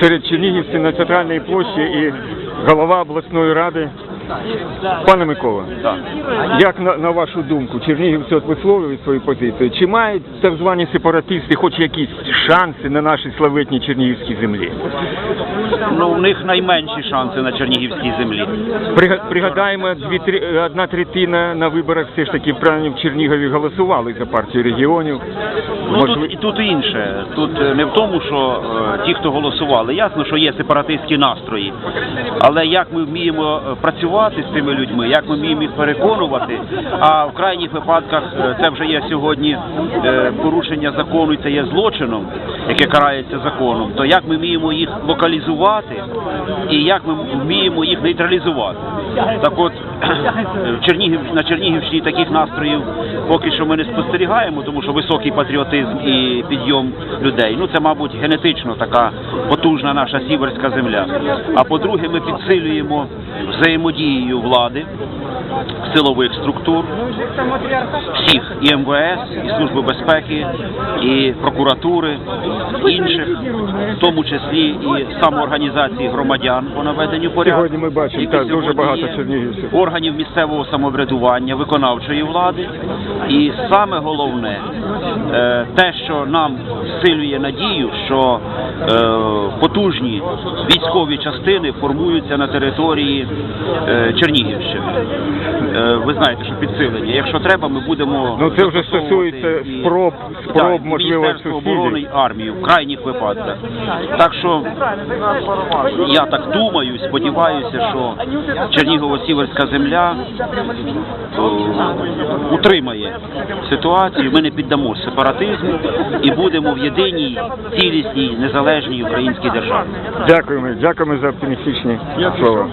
серед чернігівців на центральній площі і голова обласної ради. Пане Микола, як на, на вашу думку, чернігівці от висловлюють свою позицію? Чи мають так звані сепаратисти хоч якісь шанси на нашій славетній чернігівській землі? ну, у них найменші шанси на Чернігівській землі. Прига- Пригадаємо, дві три- одна третина на виборах все ж таки в Чернігові голосували за партію регіонів. Ну Можливо- тут і тут інше. Тут е, не в тому, що е, ті, хто голосували, ясно, що є сепаратистські настрої. Але як ми вміємо е, працювати з цими людьми, як ми вміємо їх переконувати, а в крайніх випадках е, це вже є сьогодні е, порушення закону, і це є злочином, яке карається законом, то як ми вміємо їх локалізувати і як ми вміємо їх нейтралізувати. Так от в Чернігів на Чернігівщині таких настроїв поки що ми не спостерігаємо, тому що високий патріотизм і підйом людей. Ну це, мабуть, генетично така потужна наша сіверська земля. А по-друге, ми підсилюємо взаємодією влади, силових структур, всіх і МВС, і Служби безпеки, і прокуратури, інших, в тому числі і самоорганізації громадян по наведенню порядку. Сьогодні ми бачимо, так, дуже багато чернігівців. органів місцевого самоврядування, виконавчої влади. І саме головне е, те, що нам всилює надію, що потужні військові частини формуються на території е, Чернігівщини. Е, Ви знаєте, що підсилення. Якщо треба, ми будемо Ну, це вже стосується і- спроб- спроб, Так, можливо, Міністерство оборони і армії в крайніх випадках. Так що я так думаю, сподіваюся, що Чернігово-Сіверська земля о, утримає ситуацію. Ми не піддамо сепаратизму і будемо в єдиній цілісній незалежній українській державі. Дякуємо, дякуємо за оптимістичні слова.